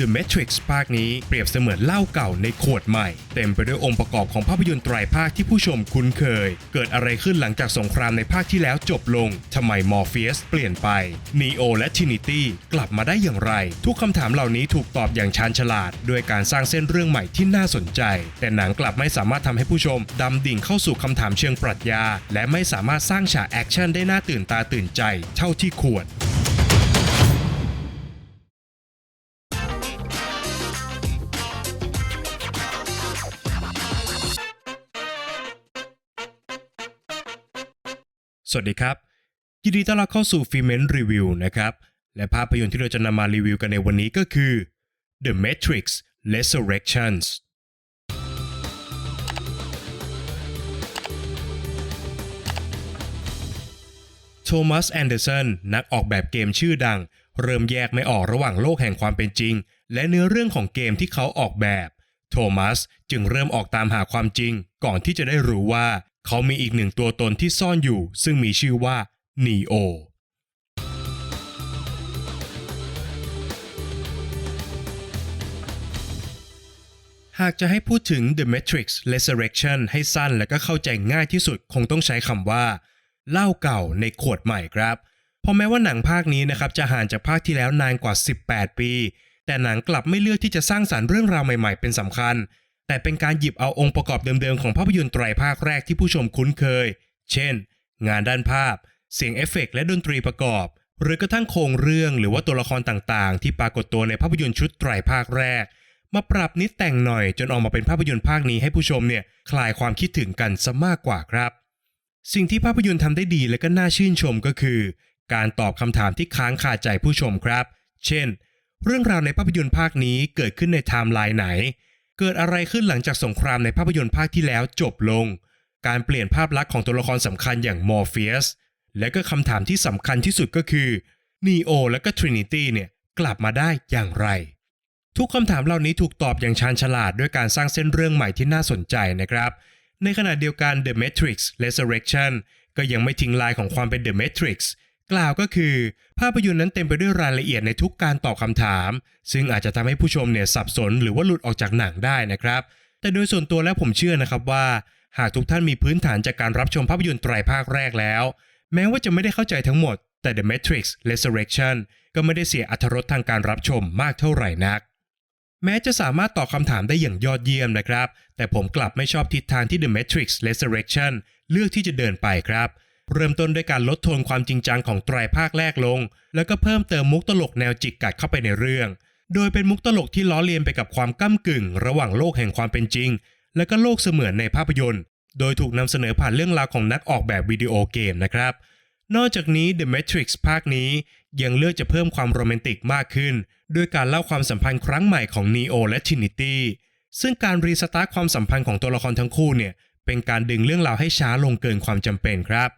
The Matrix ภาคนี้เปรียบเสมือนเหล้าเก่าในขวดใหม่ เต็มไปด้วยองค์ประกอบของภาพยนตร์ไตรภาคที่ผู้ชมคุ้นเคย เกิดอะไรขึ้นหลังจากสงครามในภาคที่แล้วจบลงทำไมมอร์เฟียสเปลี่ยนไป Neo และ Trinity กลับมาได้อย่างไร ทุกคำถามเหล่านี้ถูกตอบอย่างชาญฉลาด ด้วยการสร้างเส้นเรื่องใหม่ที่น่าสนใจ แต่หนังกลับไม่สามารถทำให้ผู้ชมดำดิ่งเข้าสู่คำถามเชิงปรัชญา และไม่สามารถสร้างฉากแอคชั่นได้น่าตื่นตาตื่นใจ เท่าที่ควร วัสดีครับ ยินดีต้อนรับเข้าสู่ฟิเมนรีวิวนะครับ และภาพยนตร์ที่เราจะนำมารีวิวกันในวันนี้ก็คือ The Matrix Resurrections โทมัสแอนเดอร์สันนักออกแบบเกมชื่อดัง เริ่มแยกไม่ออกระหว่างโลกแห่งความเป็นจริง และเนื้อเรื่องของเกมที่เขาออกแบบ โทมัสจึงเริ่มออกตามหาความจริงก่อนที่จะได้รู้ว่า เขามีอีกหนึ่งตัวตนที่ซ่อนอยู่ ซึ่งมีชื่อว่านีโอหากจะให้พูดถึง The Matrix Resurrection ให้สั้นและก็เข้าใจง่ายที่สุดคงต้องใช้คำว่าเหล้าเก่าในขวดใหม่ครับเพราะแม้ว่าหนังภาคนี้นะครับจะห่างจากภาคที่แล้วนานกว่า 18 ปี แต่หนังกลับไม่เลือกที่จะสร้างสรรค์เรื่องราวใหม่ๆ เป็นสำคัญ แต่เป็นการหยิบเอาองค์ประกอบเดิมๆ ของภาพยนตร์ไตรภาคแรกที่ผู้ชมคุ้นเคย เช่น งานด้านภาพ เสียงเอฟเฟกต์และดนตรีประกอบ หรือกระทั่งโครงเรื่องหรือว่าตัวละครต่างๆ ที่ปรากฏตัวในภาพยนตร์ชุดไตรภาคแรก มาปรับนิดแต่งหน่อยจนออกมาเป็นภาพยนตร์ภาคนี้ให้ผู้ชมเนี่ยคลายความคิดถึงกันซะมากกว่าครับ สิ่งที่ภาพยนตร์ทำได้ดีและก็น่าชื่นชมก็คือ การตอบคำถามที่ค้างคาใจผู้ชมครับ เช่น เรื่องราวในภาพยนตร์ภาคนี้เกิดขึ้นในไทม์ไลน์ไหน เกิดอะไรขึ้นหลังจากสงครามในภาพยนตร์ภาคที่แล้วจบลง การเปลี่ยนภาพลักษณ์ของตัวละครสำคัญอย่างมอร์เฟียสและก็คำถามที่สำคัญที่สุดก็คือนีโอและก็ทรินิตี้เนี่ยกลับมาได้อย่างไร ทุกคำถามเหล่านี้ถูกตอบอย่างชาญฉลาดด้วยการสร้างเส้นเรื่องใหม่ที่น่าสนใจนะครับ ในขณะเดียวกัน The Matrix Resurrection ก็ยังไม่ทิ้งลายของความเป็น The Matrix กล่าวก็คือ ภาพยนตร์นั้นเต็มไปด้วยรายละเอียดในทุกการตอบคำถาม ซึ่งอาจจะทำให้ผู้ชมเนี่ยสับสนหรือว่าหลุดออกจากหนังได้นะครับ แต่โดยส่วนตัวแล้วผมเชื่อนะครับว่า หากทุกท่านมีพื้นฐานจากการรับชมภาพยนตร์ไตรภาคแรกแล้ว แม้ว่าจะไม่ได้เข้าใจทั้งหมด แต่ The Matrix Resurrection ก็ไม่ได้เสียอรรถรสทางการรับชมมากเท่าไหร่นัก แม้จะสามารถตอบคำถามได้อย่างยอดเยี่ยมนะครับ แต่ผมกลับไม่ชอบทิศทางที่ The Matrix Resurrection เลือกที่จะเดินไปครับเเริ่มต้นด้วยการลดโทนความจริงจังของไตรภาคแรกลง แล้วก็เพิ่มเติมมุกตลกแนวจิกกัดเข้าไปในเรื่อง โดยเป็นมุกตลกที่ล้อเลียนไปกับความก้ากึ่ง ระหว่างโลกแห่งความเป็นจริง และก็โลกเสมือนในภาพยนตร์ โดยถูกนำเสนอผ่านเรื่องราวของนักออกแบบวิดีโอเกมนะครับ นอกจากนี้ The Matrix ภาคนี้ยังเลือกจะเพิ่มความโรแมนติกมากขึ้นด้วยการเล่าความสัมพันธ์ครั้งใหม่ของ Neo และ Trinity ซึ่งการรีสตาร์ทความสัมพันธ์ของตัวละครทั้งคู่เนี่ยเป็นการดึงเรื่องราวให้ช้าลงเกินความจำเป็นครับ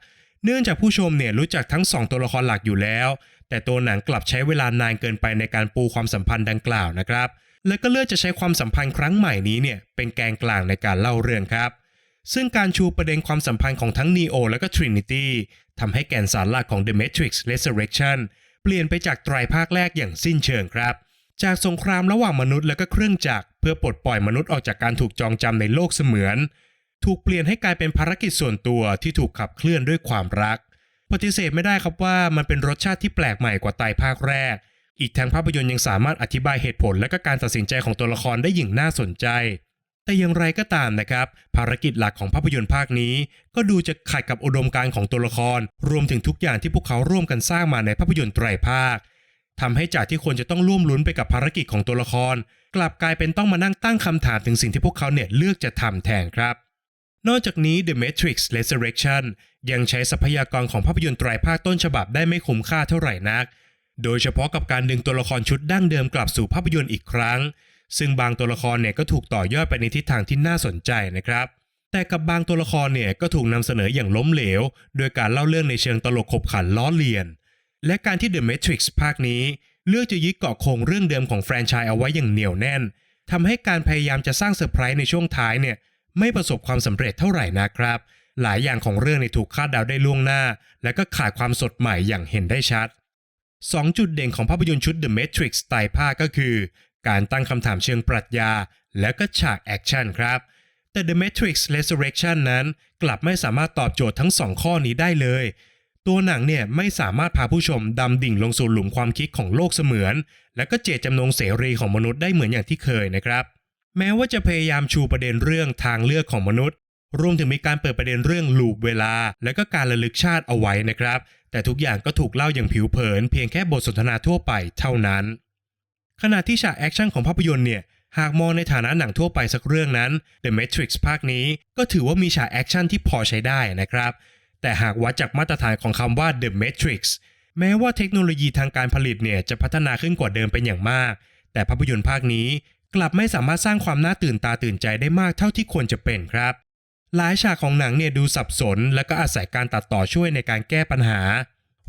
เนื่องจากผู้ชมเนี่ยรู้จักทั้งสองตัวละครหลักอยู่แล้ว แต่ตัวหนังกลับใช้เวลานานเกินไปในการปูความสัมพันธ์ดังกล่าวนะครับ และก็เลือกจะใช้ความสัมพันธ์ครั้งใหม่นี้เนี่ยเป็นแกนกลางในการเล่าเรื่องครับ ซึ่งการชูประเด็นความสัมพันธ์ของทั้ง Neo และก็ Trinity ทำให้แกนสารหลักของ The Matrix Resurrection เปลี่ยนไปจากไตรภาคแรกอย่างสิ้นเชิงครับ จากสงครามระหว่างมนุษย์และก็เครื่องจักรเพื่อปลดปล่อยมนุษย์ออกจากการถูกจองจำในโลกเสมือน ถูกเปลี่ยนให้กลายเป็นภารกิจส่วนตัวที่ถูกขับเคลื่อนด้วยความรัก ปฏิเสธไม่ได้ครับว่ามันเป็นรสชาติที่แปลกใหม่กว่าไตภาคแรก อีกทั้งภาพยนตร์ยังสามารถอธิบายเหตุผลและก็การตัดสินใจของตัวละครได้อย่างน่าสนใจ แต่อย่างไรก็ตามนะครับ ภารกิจหลักของภาพยนตร์ภาคนี้ ก็ดูจะขัดกับอุดมการณ์ของตัวละคร รวมถึงทุกอย่างที่พวกเขาร่วมกันสร้างมาในภาพยนตร์ไตรภาคทำให้จากที่ควรจะต้องร่วมลุ้นไปกับภารกิจของตัวละคร กลับกลายเป็นต้องมานั่งตั้งคำถามถึงสิ่งที่พวกเขาเนี่ยเลือกจะทำแทนครับ นอกจากนี้ The Matrix Resurrection ยังใช้ทรัพยากรของภาพยนตร์ไตรภาคต้นฉบับได้ไม่คุ้มค่าเท่าไหร่นัก โดยเฉพาะกับการดึงตัวละครชุดดั้งเดิมกลับสู่ภาพยนตร์อีกครั้ง ซึ่งบางตัวละครเนี่ยก็ถูกต่อยอดไปในทิศทางที่น่าสนใจนะครับ แต่กับบางตัวละครเนี่ยก็ถูกนำเสนออย่างล้มเหลว โดยการเล่าเรื่องในเชิงตลกขบขันล้อเลียน และการที่ The Matrix ภาคนี้ เลือกจะยึดเกาะโครงเรื่องเดิมของแฟรนไชส์เอาไว้อย่างเหนียวแน่นทำให้การพยายามจะสร้างเซอร์ไพรส์ในช่วงท้ายเนี่ย ไม่ประสบความสำเร็จเท่าไหร่นะครับ หลายอย่างของเรื่องเนี่ยถูกคาดเดาได้ล่วงหน้า และก็ขาดความสดใหม่อย่างเห็นได้ชัด 2 จุดเด่นของภาพยนตร์ชุด The Matrix ไตรภาคก็คือ การตั้งคำถามเชิงปรัชญา และก็ฉากแอคชั่นครับแต่ The Matrix Resurrection นั้น กลับไม่สามารถตอบโจทย์ทั้งสองข้อนี้ได้เลย ตัวหนังเนี่ยไม่สามารถพาผู้ชมดำดิ่งลงสู่หลุมความคิดของโลกเสมือน และก็เจตจำนงเสรีของมนุษย์ได้เหมือนอย่างที่เคยนะครับ แม้ว่าจะพยายามชูประเด็นเรื่องทางเลือกของมนุษย์ รวมถึงมีการเปิดประเด็นเรื่องลูปเวลา และก็การระลึกชาติเอาไว้นะครับ แต่ทุกอย่างก็ถูกเล่าอย่างผิวเผิน เพียงแค่บทสนทนาทั่วไปเท่านั้น ขณะที่ฉากแอคชั่นของภาพยนตร์เนี่ยหากมองในฐานะหนังทั่วไปสักเรื่องนั้น The Matrix ภาคนี้ก็ถือว่ามีฉากแอคชั่นที่พอใช้ได้นะครับ แต่หากวัดจากมาตรฐานของคำว่า The Matrix แม้ว่าเทคโนโลยีทางการผลิตเนี่ยจะพัฒนาขึ้นกว่าเดิมเป็นอย่างมาก แต่ภาพยนตร์ภาคนี้ กลับไม่สามารถสร้างความน่าตื่นตาตื่นใจได้มากเท่าที่ควรจะเป็นครับ หลายฉากของหนังเนี่ยดูสับสน และก็อาศัยการตัดต่อช่วยในการแก้ปัญหา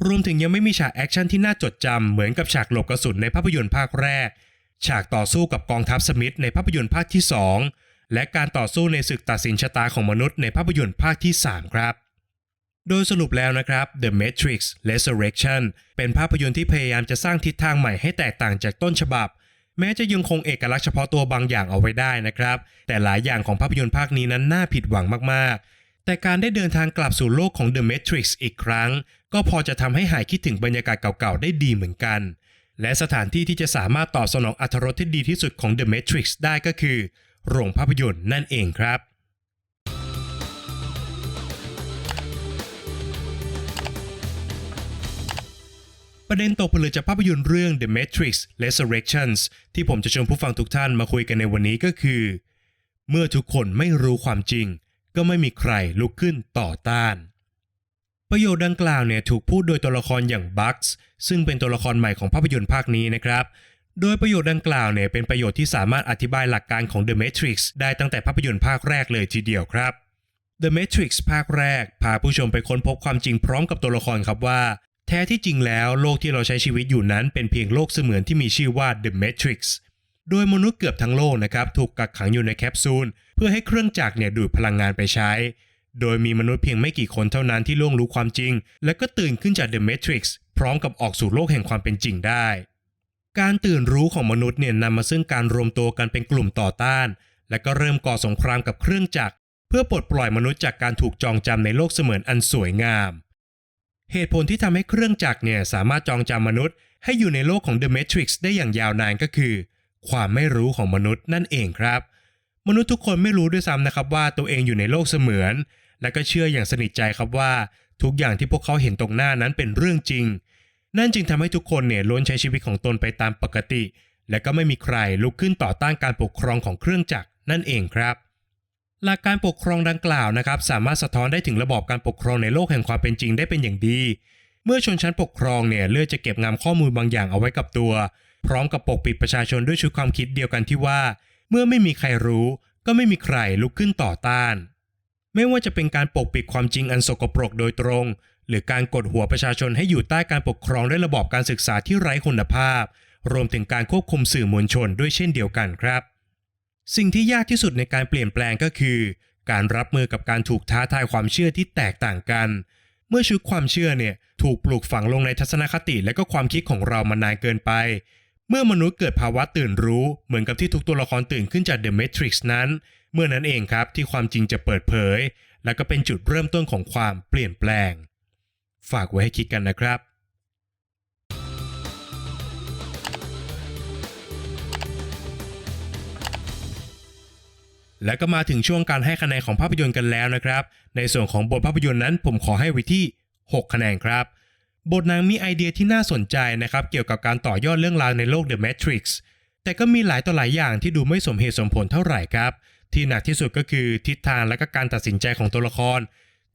รวมถึงยังไม่มีฉากแอคชั่นที่น่าจดจำเหมือนกับฉากหลบกระสุนในภาพยนตร์ภาคแรก ฉากต่อสู้กับกองทัพสมิธในภาพยนตร์ภาคที่ 2 และการต่อสู้ในศึกตัดสินชะตาของมนุษย์ในภาพยนตร์ภาคที่ 3 ครับโดยสรุปแล้วนะครับ The Matrix Resurrection เป็นภาพยนตร์ที่พยายามจะสร้างทิศทางใหม่ให้แตกต่างจากต้นฉบับ แม้จะยังคงเอกลักษณ์เฉพาะตัวบางอย่างเอาไว้ได้นะครับ แต่หลายอย่างของภาพยนตร์ภาคนี้นั้นน่าผิดหวังมากๆ แต่การได้เดินทางกลับสู่โลกของ The Matrix อีกครั้ง ก็พอจะทำให้หายคิดถึงบรรยากาศเก่าๆ ได้ดีเหมือนกัน และสถานที่ที่จะสามารถตอบสนองอรรถรสที่ดีที่สุดของ The Matrix ได้ก็คือ โรงภาพยนตร์นั่นเองครับ ประเด็นตกผลึกจากภาพยนตร์เรื่อง The Matrix Resurrections ที่ผมจะชวนผู้ฟังทุกท่านมาคุยกันในวันนี้ก็คือ เมื่อทุกคนไม่รู้ความจริง ก็ไม่มีใครลุกขึ้นต่อต้าน ประโยคดังกล่าวเนี่ยถูกพูดโดยตัวละครอย่างบัคส์ซึ่งเป็นตัวละครใหม่ของภาพยนตร์ภาคนี้นะครับ โดยประโยคดังกล่าวเนี่ยเป็นประโยชน์ที่สามารถอธิบายหลักการของ The Matrix ได้ตั้งแต่ภาพยนตร์ภาคแรกเลยทีเดียวครับ The Matrix ภาคแรก พาผู้ชมไปค้นพบความจริงพร้อมกับตัวละครครับว่า แท้ที่จริงแล้วโลกที่เราใช้ชีวิตอยู่นั้นเป็นเพียงโลกเสมือนที่มีชื่อว่า The Matrix โดยมนุษย์เกือบทั้งโลกนะครับถูกกักขังอยู่ในแคปซูล เพื่อให้เครื่องจักรเนี่ยดูดพลังงานไปใช้ โดยมีมนุษย์เพียงไม่กี่คนเท่านั้นที่ล่วงรู้ความจริง และก็ตื่นขึ้นจาก The Matrix พร้อมกับออกสู่โลกแห่งความเป็นจริงได้ การตื่นรู้ของมนุษย์เนี่ยนำมาซึ่งการรวมตัวกันเป็นกลุ่มต่อต้าน และก็เริ่มก่อสงครามกับเครื่องจักรเพื่อปลดปล่อยมนุษย์จากการถูกจองจำในโลกเสมือนอันสวยงาม เหตุผลที่ทำให้เครื่องจักรเนี่ยสามารถจองจำมนุษย์ ให้อยู่ในโลกของ The Matrix ได้อย่างยาวนานก็คือ ความไม่รู้ของมนุษย์นั่นเองครับ มนุษย์ทุกคนไม่รู้ด้วยซ้ำนะครับว่าตัวเองอยู่ในโลกเสมือน และก็เชื่ออย่างสนิทใจครับว่า ทุกอย่างที่พวกเขาเห็นตรงหน้านั้นเป็นเรื่องจริง นั่นจึงทำให้ทุกคนเนี่ยล้วนใช้ชีวิตของตนไปตามปกติ และก็ไม่มีใครลุกขึ้นต่อต้านการปกครองของเครื่องจักรนั่นเองครับ หลักการปกครองดังกล่าวนะครับสามารถสะท้อนได้ถึงระบอบการปกครองในโลกแห่งความเป็นจริงได้เป็นอย่างดี เมื่อชนชั้นปกครองเนี่ยเลือกจะเก็บงำข้อมูลบางอย่างเอาไว้กับตัว พร้อมกับปกปิดประชาชนด้วยชุดความคิดเดียวกันที่ว่า เมื่อไม่มีใครรู้ ก็ไม่มีใครลุกขึ้นต่อต้าน ไม่ว่าจะเป็นการปกปิดความจริงอันสกปรกโดยตรง หรือการกดหัวประชาชนให้อยู่ใต้การปกครองด้วยระบอบการศึกษาที่ไร้คุณภาพ รวมถึงการควบคุมสื่อมวลชนด้วยเช่นเดียวกันครับ สิ่งที่ยากที่สุดในการเปลี่ยนแปลงก็คือ การรับมือกับการถูกท้าทายความเชื่อที่แตกต่างกัน เมื่อชุดความเชื่อเนี่ยถูกปลูกฝังลงในทัศนคติและก็ความคิดของเรามานานเกินไป เมื่อมนุษย์เกิดภาวะตื่นรู้ เหมือนกับที่ทุกตัวละครตื่นขึ้นจาก The Matrix นั้น เมื่อนั้นเองครับที่ความจริงจะเปิดเผย และก็เป็นจุดเริ่มต้นของความเปลี่ยนแปลง ฝากไว้ให้คิดกันนะครับ และก็มาถึงช่วงการให้คะแนนของภาพยนตร์กันแล้วนะครับ ในส่วนของบทภาพยนตร์นั้น ผมขอให้ไว้ที่ 6 คะแนนครับ บทนังมีไอเดียที่น่าสนใจนะครับ เกี่ยวกับการต่อยอดเรื่องราวในโลก The Matrix แต่ก็มีหลายต่อหลายอย่างที่ดูไม่สมเหตุสมผลเท่าไหร่ครับ ที่หนักที่สุดก็คือทิศทางและก็การตัดสินใจของตัวละคร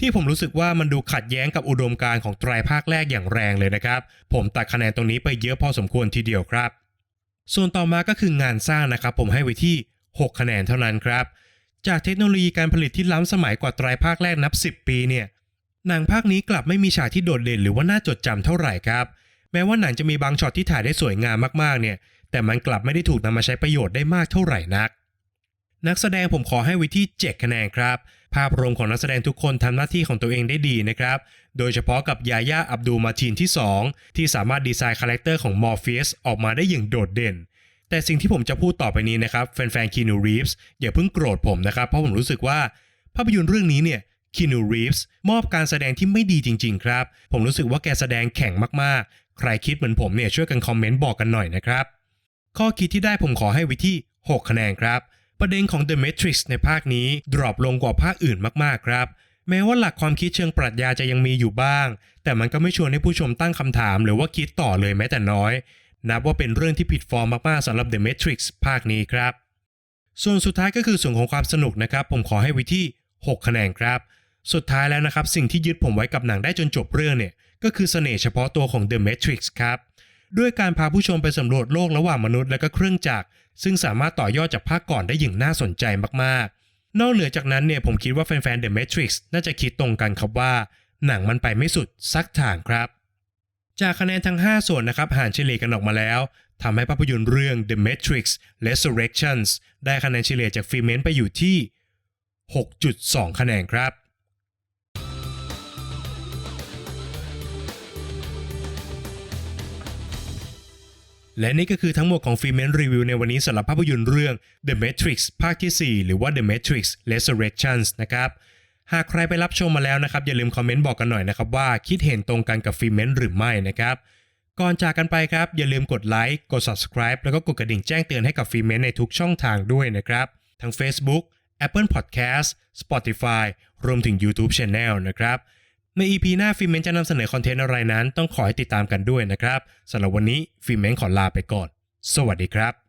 ที่ผมรู้สึกว่ามันดูขัดแย้งกับอุดมการณ์ของไตรภาคแรกอย่างแรงเลยนะครับ ผมตัดคะแนนตรงนี้ไปเยอะพอสมควรทีเดียวครับ ส่วนต่อมาก็คืองานสร้างนะครับ ผมให้ไว้ที่ 6 คะแนนเท่านั้นครับ จากเทคโนโลยีการผลิตที่ล้ำสมัยกว่าไตรภาคแรกนับ 10 ปีเนี่ยหนังภาคนี้กลับไม่มีฉากที่โดดเด่นหรือว่าน่าจดจำเท่าไหร่ครับ แม้ว่าหนังจะมีบางช็อตที่ถ่ายได้สวยงามมากๆเนี่ยแต่มันกลับไม่ได้ถูกนำมาใช้ประโยชน์ได้มากเท่าไหร่นัก นักแสดงผมขอให้ไว้ที่7คะแนนครับ ภาพรวมของนักแสดงทุกคนทำหน้าที่ของตัวเองได้ดีนะครับ โดยเฉพาะกับยาย่าอับดูลมาทีนที่ 2 ที่สามารถดีไซน์คาแรคเตอร์ของมอร์ฟีสออกมาได้อย่างโดดเด่น แต่สิ่งที่ผมจะพูดต่อไปนี้นะครับแฟนๆคีนูรีฟส์อย่าเพิ่งโกรธผมนะครับ เพราะผมรู้สึกว่าภาพยนตร์เรื่องนี้เนี่ยคีนูรีฟส์มอบการแสดงที่ไม่ดีจริง ๆ ครับ ผมรู้สึกว่าแกแสดงแข็งมากๆ ใครคิดเหมือนผมเนี่ยช่วยกันคอมเมนต์บอกกันหน่อยนะครับ ข้อคิดที่ได้ผมขอให้ไว้ที่ 6 คะแนนครับ ประเด็นของ The Matrix ในภาคนี้ดรอปลงกว่าภาคอื่นมากๆครับแม้ว่าหลักความคิดเชิงปรัชญาจะยังมีอยู่บ้าง แต่มันก็ไม่ชวนให้ผู้ชมตั้งคำถามหรือว่าคิดต่อเลยแม้แต่น้อย นับว่าเป็นเรื่องที่ผิดฟอร์มมากๆสำหรับ The Matrix ภาคนี้ครับ ส่วนสุดท้ายก็คือส่วนของความสนุกนะครับ ผมขอให้ไว้ที่ 6 คะแนนครับ สุดท้ายแล้วนะครับสิ่งที่ยึดผมไว้กับหนังได้จนจบเรื่องเนี่ยก็คือเสน่ห์เฉพาะตัวของ The Matrix ครับ ด้วยการพาผู้ชมไปสำรวจโลกระหว่างมนุษย์และก็เครื่องจักรซึ่งสามารถต่อยอดจากภาคก่อนได้อย่างน่าสนใจมากๆ นอกเหนือจากนั้นเนี่ยผมคิดว่าแฟนๆ The Matrix น่าจะคิดตรงกันครับว่า หนังมันไปไม่สุดสักทางครับ จากคะแนนทั้ง 5 ส่วนนะครับหารเฉลี่ยกันออกมาแล้วทำให้ภาพยนตร์เรื่อง The Matrix Resurrections ได้คะแนนเฉลี่ยจากฟิเมนไปอยู่ที่ 6.2 คะแนนครับ และนี่ก็คือทั้งหมดของฟิเมนรีวิวในวันนี้สำหรับภาพยนตร์เรื่อง The Matrix ภาคที่ 4 หรือว่า The Matrix Resurrections นะครับ หากใครไปรับชมมาแล้วนะครับ อย่าลืมคอมเมนต์บอกกันหน่อยนะครับว่าคิดเห็นตรงกันกับฟิเมนหรือไม่นะครับก่อนจากกันไปครับอย่าลืมกดไลค์กด subscribe แล้วก็กดกระดิ่งแจ้งเตือนให้กับฟิเมนในทุกช่องทางด้วยนะครับ ทั้ง Facebook Apple Podcast Spotify รวมถึง YouTube Channel นะครับ ใน EP หน้าฟิเมนจะนำเสนอคอนเทนต์อะไรนั้น ต้องขอให้ติดตามกันด้วยนะครับสำหรับวันนี้ฟิเมนขอลาไปก่อน สวัสดีครับ